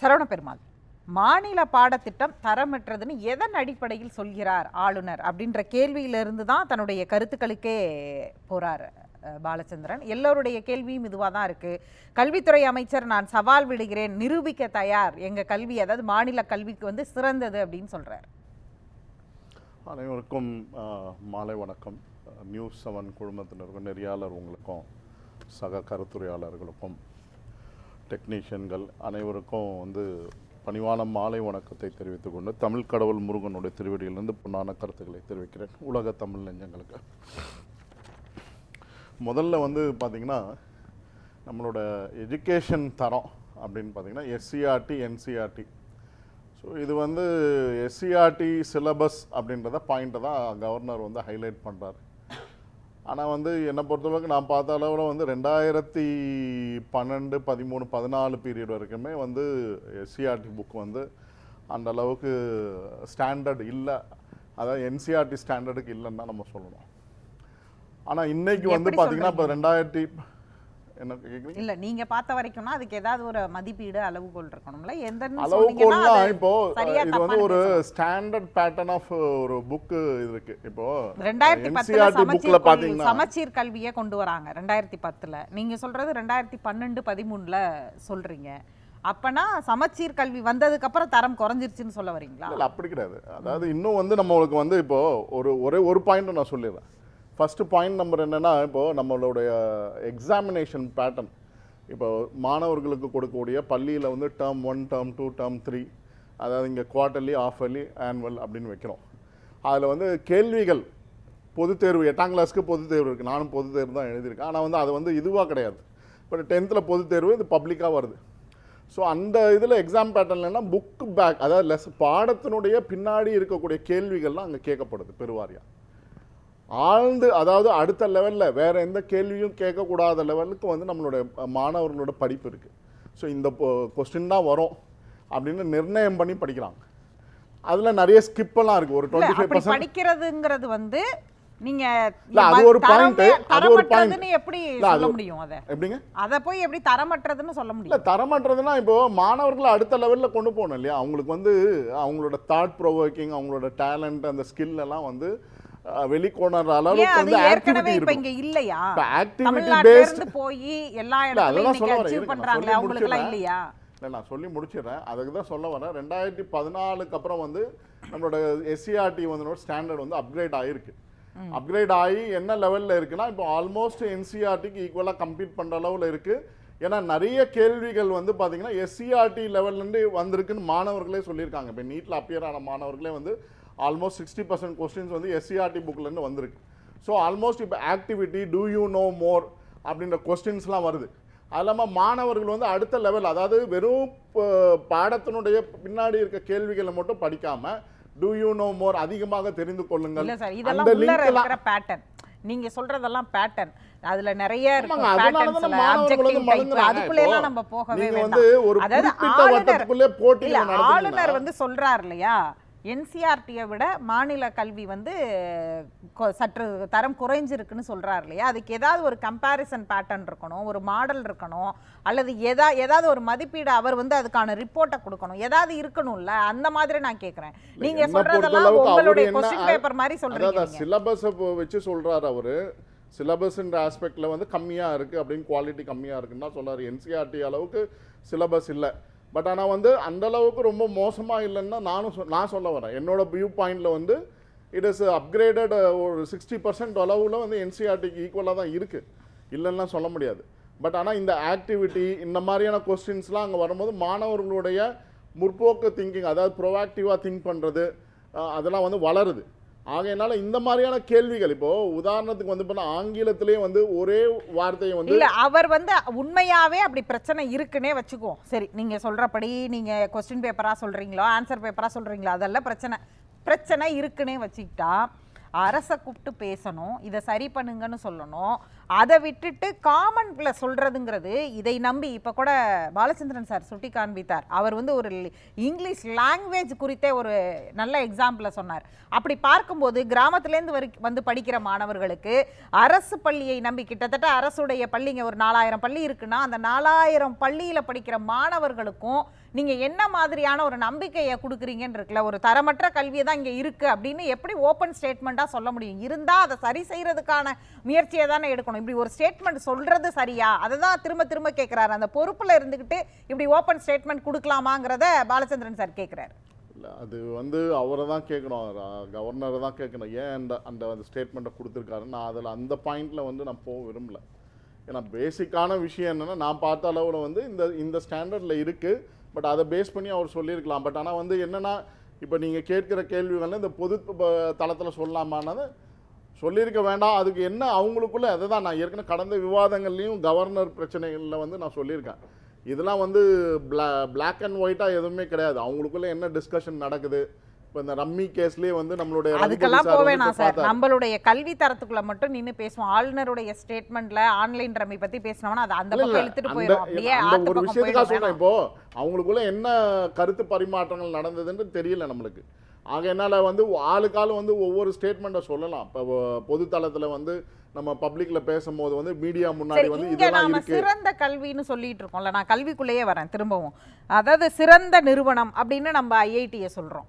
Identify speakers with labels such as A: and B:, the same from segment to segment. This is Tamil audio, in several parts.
A: சரவண பெருமாள் மாநில பாடத்திட்டம் தரமற்றதுன்னு எதன் அடிப்படையில் சொல்கிறார் ஆளுநர் அப்படின்ற கேள்வியிலிருந்து தான் தன்னுடைய கருத்துக்களுக்கே போறார் பாலச்சந்திரன். எல்லோருடைய கேள்வியும் இதுவாக தான் இருக்குது கல்வித்துறை அமைச்சர் நான் சவால் விடுகிறேன் நிரூபிக்க தயார். எங்கள் கல்வி அதாவது மாநில கல்விக்கு வந்து சிறந்தது அப்படின்னு சொல்கிறார்
B: அனைவருக்கும் மாலை வணக்கம். நியூஸ் செவன் குழுமத்தினருக்கும் நெறியாளர் உங்களுக்கும் சக கருத்துரையாளர்களுக்கும் டெக்னீஷியன்கள் அனைவருக்கும் வந்து பணிவான மாலை வணக்கத்தை தெரிவித்துக் கொண்டு தமிழ் கடவுள் முருகனுடைய திருவடியிலிருந்து பொன்னான கருத்துக்களை தெரிவிக்கிறேன். உலக தமிழ் நெஞ்சங்களுக்கு. முதல்ல வந்து பார்த்திங்கன்னா நம்மளோட எஜுகேஷன் தரம் அப்படின்னு பார்த்தீங்கன்னா எஸ்சிஆர்டி என்சிஆர்டி ஸோ இது வந்து எஸ்சிஆர்டி சிலபஸ் அப்படின்றத பாயிண்ட்டை தான் கவர்னர் வந்து ஹைலைட் பண்ணுறாரு ஆனால் வந்து என்னை பொறுத்தளவுக்கு நான் பார்த்த அளவில் வந்து ரெண்டாயிரத்தி பன்னெண்டு பதிமூணு பதினாலு பீரியட் வரைக்குமே வந்து எஸ்சிஆர்டி புக் வந்து அந்த அளவுக்கு ஸ்டாண்டர்ட் இல்லை. அதாவது என்சிஆர்டி ஸ்டாண்டர்டுக்கு இல்லைன்னு தான் நம்ம சொல்லணும். ஆனால் இன்னைக்கு வந்து பார்த்தீங்கன்னா இப்போ ரெண்டாயிரத்தி என்ன
A: இல்ல நீங்க பார்த்த வரைக்கும்னா அதுக்கு ஏதாவது ஒரு மதிப்பீடு அளவுகோல் இருக்கணும்ல. எந்த
B: அளவுகோல்லாம் இப்போ இது வந்து ஒரு ஸ்டாண்டர்ட் பேட்டர்ன் ஆஃப் ஒரு இது இருக்கு. இப்போ
A: ரெண்டாயிரத்தி பத்துல
B: bookல
A: சமச்சீர் கல்வியை கொண்டு வராங்க ரெண்டாயிரத்தி பத்துல. நீங்க சொல்றது ரெண்டாயிரத்தி பன்னெண்டு பதிமூணுல சொல்றீங்க. அப்பனா சமச்சீர் கல்வி வந்ததுக்கு அப்புறம் தரம் குறைஞ்சிருச்சுன்னு சொல்ல வரீங்களா?
B: இல்ல அப்படி கிடையாது. அதாவது இன்னும் வந்து நம்மளுக்கு வந்து இப்போ ஒரு ஒரே ஒரு பாயிண்ட் நான் சொல்லிடுறேன். ஃபஸ்ட்டு பாயிண்ட் நம்பர் என்னன்னா இப்போது நம்மளுடைய எக்ஸாமினேஷன் பேட்டர்ன் இப்போ மாணவர்களுக்கு கொடுக்கக்கூடிய பள்ளியில் வந்து term one term two term three அதாவது இங்கே குவார்ட்டர்லி ஆஃபர்லி ஆனுவல் அப்படின்னு வைக்கிறோம். அதில் வந்து கேள்விகள் பொதுத் தேர்வு எட்டாம் கிளாஸ்க்கு பொது தேர்வு இருக்குது நானும் பொதுத் தேர்வு தான் எழுதியிருக்கேன். ஆனால் வந்து அது வந்து இதுவாக கிடையாது. இப்போ டென்த்தில் பொதுத் தேர்வு இது பப்ளிக்காக வருது. ஸோ அந்த இதில் எக்ஸாம் பேட்டர்ன்லன்னா புக் பேக் அதாவது லெஸ் பாடத்தினுடைய பின்னாடி இருக்கக்கூடிய கேள்விகள்லாம் அங்கே கேட்கப்படுது பெருவாரியாக ஆழ்ந்து அதாவது அடுத்த லெவலில் வேற எந்த கேள்வியும் கேட்கக்கூடாத லெவலுக்கு வந்து நம்மளுடைய மாணவர்களோட படிப்பு இருக்குது ஸோ இந்த கொஸ்டின் தான் வரும் அப்படின்னு நிர்ணயம் பண்ணி படிக்கிறாங்க. அதில் நிறைய ஸ்கிப்பெல்லாம் இருக்குது ஒரு
A: இல்ல
B: டுவெண்ட்டி ஃபைவ் பர்சன்ட்
A: படிக்கிறதுங்கிறது வந்து நீங்க
B: இல்ல, அது ஒரு point. அது ஒரு.
A: தரமற்றதுன்னு எப்படி
B: இல்ல,
A: சொல்ல முடியும் அத?
B: எப்படிங்க?
A: அத போய் எப்படி தரமற்றதுன்னு சொல்ல
B: இல்லை
A: முடியும்
B: தரமற்றதுன்னா இப்போ மாணவர்களை அடுத்த லெவலில் கொண்டு போகணும் இல்லையா? அவங்களுக்கு வந்து அவங்களோட தாட் ப்ரொவோக்கிங் அவங்களோட டேலண்ட் அந்த ஸ்கில் எல்லாம் வந்து வெளிக்கொணர்ற
A: ஏன்
B: அளவுக்கு வந்து ஆக்டிவிட்டி
A: இப்ப
B: இருக்கும்.
A: இங்க இல்லையா?
B: ஆக்டிவிட்டி பேஸ்ட்
A: போய் எல்லா இடத்துலயும்
B: வரேன்.
A: அச்சீவ்
B: சொல்லி
A: அவங்களுக்கு எல்லாம். இல்லையா?
B: இல்லை நான் சொல்லி முடிச்சிடுறேன். அதுக்கு தான் சொல்ல வரேன். ரெண்டாயிரத்தி பதினாலுக்கு அப்புறம் வந்து நம்மளோட எஸ்சிஆர்டி வந்து ஸ்டாண்டர்ட் வந்து அப்கிரேட் ஆகிருக்கு அப்கிரேட் ஆகி என்ன லெவலில் இருக்குன்னா இப்போ ஆல்மோஸ்ட் என்சிஆர்டிக்கு ஈக்குவலாக கம்பீட் பண்ணுற அளவில் இருக்குது ஏன்னா நிறைய கேள்விகள் வந்து பார்த்தீங்கன்னா எஸ்சிஆர்டி லெவல்லேருந்து வந்திருக்குன்னு மாணவர்களே சொல்லியிருக்காங்க. இப்போ நீட்டில் அப்பியர் ஆன மாணவர்களே வந்து ஆல்மோஸ்ட் சிக்ஸ்டி பர்சன்ட் கொஸ்டின்ஸ் வந்து எஸ்சிஆர்டி புக்லேருந்து வந்திருக்கு. ஸோ ஆல்மோஸ்ட் இப்போ activity do you know more அப்படின்ற கொஸ்டின்ஸ்லாம் வருது. அது இல்லாமல் மாணவர்கள் வந்து அடுத்த லெவல் அதாவது வெறும் பாடத்தினுடைய பின்னாடி இருக்க கேள்விகளை மட்டும் படிக்காம டூ யூ நோ மோர் அதிகமாக தெரிந்து கொள்ளுங்கள். அந்த லிங்க்லாம்
A: பேட்டர்ன் நீங்க சொல்றதெல்லாம் பேட்டர்ன் அதுல நிறைய. அதுக்குள்ள நம்ம போகவே இல்ல
B: நடத்துனீங்கன்னா-
A: ஆளுநர் வந்து சொல்றார் இல்லையா? என்சிஆர்டியை விட மாநில கல்வி வந்து சற்று தரம் குறைஞ்சிருக்குன்னு சொல்றார் இல்லையா? அதுக்கு ஏதாவது ஒரு கம்பேரிசன் பேட்டர்ன் இருக்கணும் ஒரு மாடல் இருக்கணும் அல்லது எதா ஏதாவது ஒரு மதிப்பீடு அவர் வந்து அதுக்கான ரிப்போர்ட்டை கொடுக்கணும். ஏதாவது இருக்கணும்ல அந்த மாதிரி நான் கேக்குறேன். நீங்க
B: என்னை
A: சொல்றதெல்லாம்
B: பொறுத்தளவுக்கு அவரு
A: உங்களுடைய கொஸ்டின் பேப்பர் மாதிரி நீங்க.
B: சிலபஸை வச்சு சொல்றாரு அவரு. சிலபஸ்ன்ற ஆஸ்பெக்ட்ல வந்து கம்மியா இருக்கு அப்படின்னு குவாலிட்டி கம்மியா இருக்குன்னு தான் சொல்றாரு என்சிஆர்டி அளவுக்கு சிலபஸ் இல்லை. பட் ஆனால் வந்து அந்தளவுக்கு ரொம்ப மோசமாக இல்லைன்னா நானும் சொ- நான் சொல்ல வரேன். என்னோடய வியூ பாயிண்டில் வந்து இட் இஸ் அப்கிரேடட் ஒரு சிக்ஸ்டி பர்சன்ட் அளவில் வந்து என்சிஆர்டிக்கு ஈக்குவலாக தான் இருக்குது இல்லைன்னா சொல்ல முடியாது. பட் ஆனால் இந்த ஆக்டிவிட்டி இந்த மாதிரியான கொஸ்டின்ஸ்லாம் அங்கே வரும்போது மாணவர்களுடைய முற்போக்கு திங்கிங் அதாவது ப்ரொவாக்டிவாக திங்க் பண்ணுறது அதெல்லாம் வந்து வளருது. ஆகையினால இந்த மாதிரியான கேள்விகள் இப்போ உதாரணத்துக்கு வந்து பார்த்தா ஆங்கிலத்திலே வந்து ஒரே வார்த்தையை வந்து
A: இல்ல அவர் வந்து உண்மையாவே அப்படி பிரச்சனை இருக்குன்னே வச்சுக்குவோம். சரி நீங்க சொல்றபடி நீங்க கொஸ்டின் பேப்பரா சொல்றீங்களோ ஆன்சர் பேப்பரா சொல்றீங்களோ அதெல்லாம் பிரச்சனை. பிரச்சனை இருக்குன்னே வச்சுக்கிட்டா அரசை கூப்பிட்டு பேசணும் இதை சரி பண்ணுங்கன்னு சொல்லணும். அதை விட்டுட்டு காமன்ல சொல்றதுங்கிறது இதை நம்பி இப்போ கூட பாலச்சந்திரன் சார் சுட்டி காண்பித்தார் அவர் வந்து ஒரு இங்கிலீஷ் லாங்குவேஜ் குறித்தே ஒரு நல்ல எக்ஸாம்பிளை சொன்னார். அப்படி பார்க்கும்போது கிராமத்துலேருந்து வரி வந்து படிக்கிற மாணவர்களுக்கு அரசு பள்ளியை நம்பி கிட்டத்தட்ட அரசுடைய பள்ளிங்க ஒரு நாலாயிரம் பள்ளி இருக்குன்னா அந்த நாலாயிரம் பள்ளியில் படிக்கிற மாணவர்களுக்கும் நீங்கள் என்ன மாதிரியான ஒரு நம்பிக்கையை கொடுக்குறீங்கன்னு இருக்குல்ல ஒரு தரமற்ற கல்வியை தான் இங்கே இருக்குது அப்படின்னு எப்படி ஓப்பன் ஸ்டேட்மெண்ட்டாக தான் சொல்ல முடியும். இருந்தால் அதை சரி செய்கிறதுக்கான முயற்சியை தானே எடுக்கணும். இப்படி ஒரு ஸ்டேட்மெண்ட் சொல்கிறது சரியா? அதை தான் திரும்ப திரும்ப கேட்குறாரு அந்த பொறுப்பில் இருந்துக்கிட்டு இப்படி ஓப்பன் ஸ்டேட்மெண்ட் கொடுக்கலாமாங்கிறத பாலச்சந்திரன் சார் கேட்குறாரு
B: இல்லை அது வந்து அவரை தான் கேட்கணும் கவர்னரை தான் கேட்கணும் ஏன் அந்த அந்த அந்த ஸ்டேட்மெண்ட்டை கொடுத்துருக்காரு நான் அதில் அந்த பாயிண்டில் வந்து நான் போக விரும்பல. ஏன்னா பேசிக்கான விஷயம் என்னென்னா நான் பார்த்த அளவில் வந்து இந்த இந்த ஸ்டாண்டர்டில் இருக்குது பட் அதை பேஸ் பண்ணி அவர் சொல்லியிருக்கலாம். பட் ஆனால் வந்து என்னென்னா இப்போ நீங்கள் கேட்குற கேள்விகள் இந்த பொது தளத்தில் சொல்லலாமானது சொல்லியிருக்க வேண்டாம். அதுக்கு என்ன அவங்களுக்குள்ள அதை தான் நான் ஏற்கனவே கடந்த விவாதங்கள்லேயும் கவர்னர் பிரச்சனைகளில் வந்து நான் சொல்லியிருக்கேன். இதெல்லாம் வந்து பிளா பிளாக் அண்ட் ஒயிட்டாக எதுவுமே கிடையாது. அவங்களுக்குள்ளே என்ன டிஸ்கஷன் நடக்குது? இப்போ இந்த ரம்மி கேஸ்லேயே வந்து நம்மளுடைய
A: அதுக்கெல்லாம் போவேணாம்
B: இப்ப
A: சார். நம்மளுடைய கல்வி தரத்துக்குள்ள மட்டும் நின்னு பேசுவோம். ஆளுநருடைய ஸ்டேட்மெண்ட்ல ஆன்லைன் ரம்மி பத்தி பேசினோம்னா அது அந்த பக்கம் இழுத்துட்டு
B: அந்த-
A: போயிடும் அப்படியே
B: ஒரு விஷயத்துக்காக சொல்றேன் இப்போ. அவங்களுக்குள்ள என்ன கருத்து பரிமாற்றங்கள் நடந்ததுன்னு தெரியல நம்மளுக்கு. ஆக என்னால வந்து ஆளுக்கு ஆளு வந்து ஒவ்வொரு ஸ்டேட்மெண்ட்டை சொல்லலாம். இப்போ பொது தளத்துல வந்து நம்ம பப்ளிக்ல பேசும்போது வந்து மீடியா முன்னாடி வந்து இதெல்லாம் இருக்கு.
A: சிறந்த கல்வின்னு சொல்லிட்டு இருக்கோம்ல நான் கல்விக்குள்ளேயே வரேன் திரும்பவும். அதாவது சிறந்த நிறுவனம் அப்படின்னு நம்ம ஐஐடியை சொல்றோம்.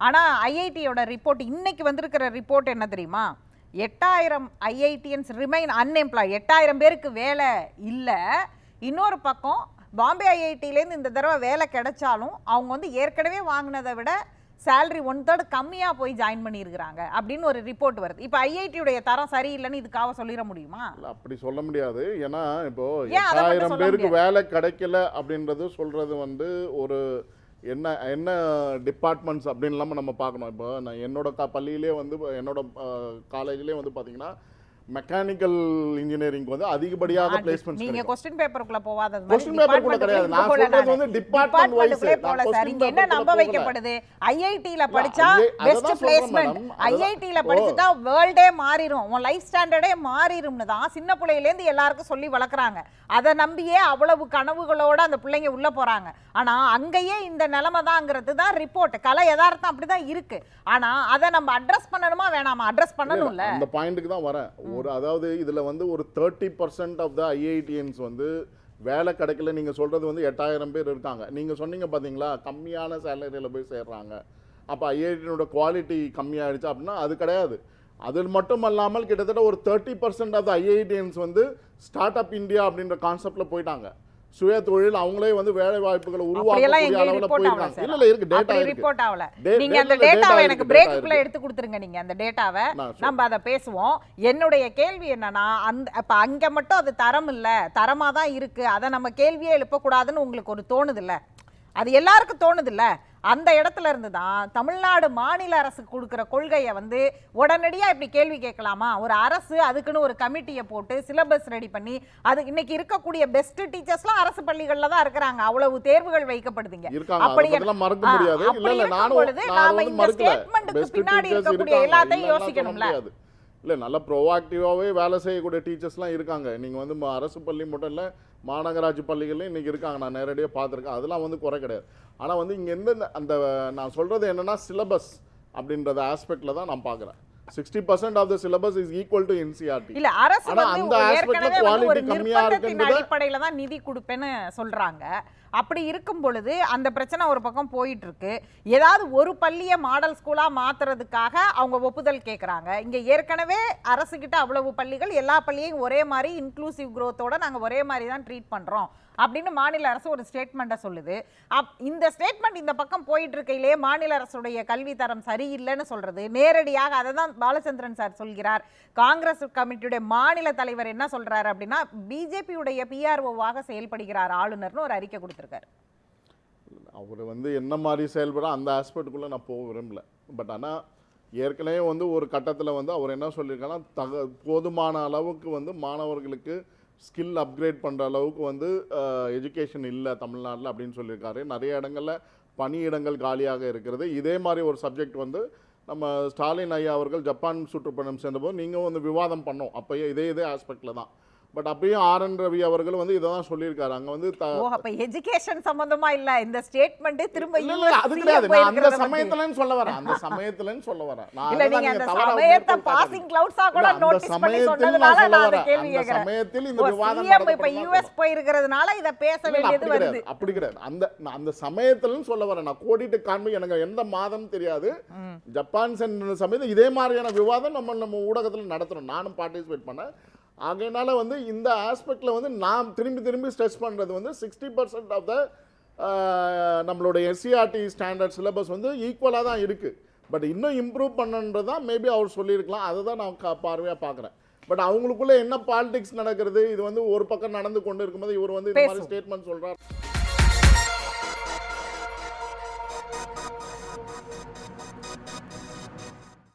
A: ஆனா ஐஐடியோட ரிப்போர்ட் இன்னைக்கு வந்திருக்கிற ரிப்போர்ட் என்ன தெரியுமா? எட்டாயிரம் ஐஐடியன்ஸ் ரிமைன் அன்எம்ப்ளாய் எட்டாயிரம் பேருக்கு வேலை இல்லை. இன்னொரு பக்கம் பாம்பே ஐஐடியிலேருந்து இந்த தடவை வேலை கிடைச்சாலும் அவங்க வந்து ஏற்கனவே வாங்கினதை விட salary ஒன் தேர்ட் கம்மியாக போய் ஜாயின் பண்ணியிருக்கிறாங்க அப்படின்னு ஒரு ரிப்போர்ட் வருது. இப்போ ஐஐடியுடைய தரம் சரியில்லைன்னு இதுக்காக சொல்லிட முடியுமா?
B: அப்படி சொல்ல முடியாது. ஏன்னா இப்போ எட்டாயிரம் பேருக்கு? வேலை கிடைக்கல அப்படின்றது சொல்றது வந்து ஒரு என்ன என்ன டிபார்ட்மெண்ட்ஸ் அப்படின்னு இல்லாமல் நம்ம பார்க்கணும். இப்போ நான் என்னோட க பள்ளியிலே வந்து என்னோட காலேஜ்லேயே வந்து பார்த்தீங்கன்னா மெக்கானிக்கல் இன்ஜினியரிங்க்கு வந்து அதிகப்படியாக பிளேஸ்மெண்ட்ஸ்
A: நீங்க கொஸ்டின் பேப்பருக்குள்ள போகாதது
B: Question paper குள்ள கிடையாது. நான் சொல்றது வந்து department wise.
A: போல சார். இங்க என்ன நம்ப வைக்கப்படுது? ஐஐடில படிச்சா பெஸ்ட் பிளேஸ்மெண்ட் ஐஐடில. படிச்சுட்டா வேர்ல்டே மாறிடும் உன் லைஃப் ஸ்டாண்டர்டே மாறிடும்னு தான் சின்ன பிள்ளையில இருந்து எல்லாருக்கும் சொல்லி வளர்க்குறாங்க. அதை நம்பியே அவ்வளவு கனவுகளோட அந்த பிள்ளைங்க உள்ள போறாங்க. ஆனா அங்கேயே இந்த நிலைமை தாங்கிறது தான் ரிப்போர்ட் கலை யதார்த்தம் அப்படிதான் இருக்கு. ஆனா அதை நம்ம அட்ரஸ் பண்ணணுமா வேணாமா? அட்ரஸ் பண்ணணும்ல.
B: அந்த பாயிண்ட்டுக்கு தான் வரேன். ஒரு அதாவது இதில் வந்து ஒரு thirty percent of the IITians வந்து வேலை கிடைக்கல. நீங்கள் சொல்கிறது வந்து எட்டாயிரம் பேர் இருக்காங்க. நீங்கள் சொன்னீங்க பார்த்தீங்களா கம்மியான சேலரியில் போய் சேர்றாங்க. அப்போ ஐஐடியோட குவாலிட்டி கம்மியாகிடுச்சு அப்படின்னா அது கிடையாது. அது மட்டும் அல்லாமல் கிட்டத்தட்ட ஒரு தேர்ட்டி பர்சன்ட் ஆஃப் ஐஐடிஎன்ஸ் வந்து ஸ்டார்ட் அப் இந்தியா அப்படின்ற கான்செப்டில் போயிட்டாங்க. சுய தொழில் அவங்களே வந்து வேலை வாய்ப்புகளை உருவாக்கக்கூடிய அளவுல போயிருக்காங்க. இல்ல இல்ல இருக்கு டேட்டா
A: ரிப்போர்ட் ஆகல.
B: டே-
A: நீங்க அந்த டேட்டாவை எனக்கு
B: data
A: எடுத்து கொடுத்துருங்க நீங்க. அந்த டேட்டாவை. நம்ம அதை பேசுவோம். என்னுடைய கேள்வி என்னன்னா அந்த அப்ப அங்க மட்டும் அது தரம் இல்ல. தரமா தான் இருக்கு. அதை நம்ம கேள்வியே எழுப்பக்கூடாதுன்னு உங்களுக்கு ஒரு தோணுது இல்ல? அது எல்லாருக்கும் தோணுது இல்ல? அந்த இடத்துல இருந்து தான் தமிழ்நாடு மாநில அரசு கொடுக்குற கொள்கையை வந்து உடனடியா இப்படி கேள்வி கேட்கலாமா? ஒரு அரசு அதுக்குன்னு ஒரு கமிட்டியை போட்டு சிலபஸ் ரெடி பண்ணி அது இன்னைக்கு இருக்கக்கூடிய பெஸ்ட் டீச்சர்ஸ்லாம் அரசு பள்ளிகள்ல தான் இருக்கிறாங்க. அவ்வளவு தேர்வுகள் வைக்கப்படுதுங்க. அப்படி பொழுது
B: நான்
A: நாம இந்த ஸ்டேட்மெண்ட்டுக்கு பின்னாடி இருக்கக்கூடிய எல்லாத்தையும் யோசிக்கணும்ல.
B: இல்ல நல்ல ப்ரோஆக்டிவாவே வேலை செய்யக்கூடிய டீச்சர்ஸ்லாம் இருக்காங்க. நீங்க வந்து அரசு பள்ளி மட்டும் இல்ல மாநகராட்சி பள்ளிகள்லையும் இன்னைக்கு இருக்காங்க. நான் நேரடியாக பார்த்துருக்கேன். அதெல்லாம் வந்து குறை கிடையாது. ஆனா வந்து இங்க எந்த அந்த நான் சொல்றது என்னன்னா சிலபஸ் அப்படின்றத ஆஸ்பெக்ட்ல தான் நான் பார்க்குறேன். Sixty percent of the syllabus is equal to NCERT
A: இல்ல அரசு
B: அந்த
A: ஒரு
B: quality கம்மியா இருக்குன்றத-
A: அடிப்படையில தான் நிதி கொடுப்பேன்னு சொல்றாங்க. அப்படி இருக்கும் பொழுது அந்த பிரச்சனை ஒரு பக்கம் போயிட்டு இருக்கு ஏதாவது ஒரு பள்ளியை மாடல் ஸ்கூலாக மாத்துறதுக்காக அவங்க ஒப்புதல் கேட்குறாங்க இங்கே ஏற்கனவே அரசு கிட்ட அவ்வளவு பள்ளிகள் எல்லா பள்ளியையும் ஒரே மாதிரி இன்க்ளூசிவ் குரோத்தோட நாங்கள் ஒரே மாதிரி தான் ட்ரீட் பண்ணுறோம் அப்படின்னு மாநில அரசு ஒரு ஸ்டேட்மெண்ட்டை சொல்லுது. அப் இந்த ஸ்டேட்மெண்ட் இந்த பக்கம் போயிட்டு இருக்கையிலேயே மாநில அரசுடைய கல்வி தரம் சரியில்லைன்னு சொல்றது. நேரடியாக அதை தான் பாலச்சந்திரன் சார் சொல்கிறார். காங்கிரஸ் கமிட்டியுடைய மாநில தலைவர் என்ன சொல்றாரு அப்படின்னா பிஜேபியுடைய பிஆர்ஓவாக செயல்படுகிறார் ஆளுநர்னு ஒரு அறிக்கை கொடுத்துருக்காரு.
B: அவர் வந்து என்ன மாதிரி செயல்பட அந்த ஆஸ்பெக்டுக்குள்ளே நான் போக விரும்பல. பட் ஆனால் ஏற்கனவே வந்து ஒரு கட்டத்தில் வந்து அவர் என்ன சொல்லியிருக்காங்கன்னா தக போதுமான அளவுக்கு வந்து மாணவர்களுக்கு ஸ்கில் அப்கிரேட் பண்ணுற அளவுக்கு வந்து எஜுகேஷன் இல்லை தமிழ்நாட்டில் அப்படின்னு சொல்லியிருக்காரு. நிறைய இடங்களில் பணியிடங்கள் காலியாக இருக்கிறது. இதே மாதிரி ஒரு சப்ஜெக்ட் வந்து நம்ம ஸ்டாலின் ஐயா அவர்கள் ஜப்பான் சுற்றுப்பயணம் சேர்ந்தபோது நீங்கள் வந்து விவாதம் பண்ணோம். அப்போயே இதே இதே ஆஸ்பெக்டில் தான். பட் அப்பயும் ஆர் என் ரவி அவர்கள் வந்து இதை தான் சொல்லியிருக்காரு. அங்கே வந்து
A: ஓ அப்ப எஜுகேஷன் சம்பந்தமா இல்ல. இந்த ஸ்டேட்மெண்ட் திரும்ப
B: இல்ல, அது கிடையாது. நான் அந்த. சமயத்துலன்னு சொல்ல வரேன். அந்த சமயத்துலன்னு சொல்ல வரேன். நான்
A: இல்ல அந்த சமயத்தை. பாசிங் கிளவுட்ஸா கூட நோட்டீஸ் பண்ணி சொன்னதுனால
B: நான்
A: அந்த. கேள்வி
B: சமயத்தில் இந்த விவாதம்
A: இப்ப யுஎஸ் போயிருக்கிறதுனால இத பேச வேண்டியது வருது
B: அப்படி கிடையாது. அந்த அந்த சமயத்துலன்னு சொல்ல வரேன். நான் கோடிட்டு காண்பி எனக்கு எந்த மாதம் தெரியாது. ஜப்பான் சென்ற சமயத்தில் இதே மாதிரியான விவாதம் நம்ம நம்ம ஊடகத்தில் நடத்துறோம் நானும் பார்ட்டிசிபேட் பண்ணேன். ஆகையினால வந்து இந்த ஆஸ்பெக்ட்ல வந்து நான் திரும்பி திரும்பி ஸ்ட்ரெஸ் பண்றது வந்து சிக்ஸ்டி பர்சன்ட் ஆஃப் த நம்மளுடைய எஸ்சிஆர்டி ஸ்டாண்டர்ட் சிலபஸ் வந்து ஈக்குவலாக தான் இருக்கு. பட் இன்னும் இம்ப்ரூவ் பண்ணன்றது தான் மேபி அவர் சொல்லியிருக்கலாம். அதை தான் நான் கா- பார்வையா பார்க்குறேன். பட் அவங்களுக்குள்ள என்ன பாலிடிக்ஸ் நடக்கிறது? இது வந்து ஒரு பக்கம் நடந்து கொண்டு இருக்கும்போது இவர் வந்து இந்த மாதிரி. ஸ்டேட்மெண்ட் சொல்றாரு.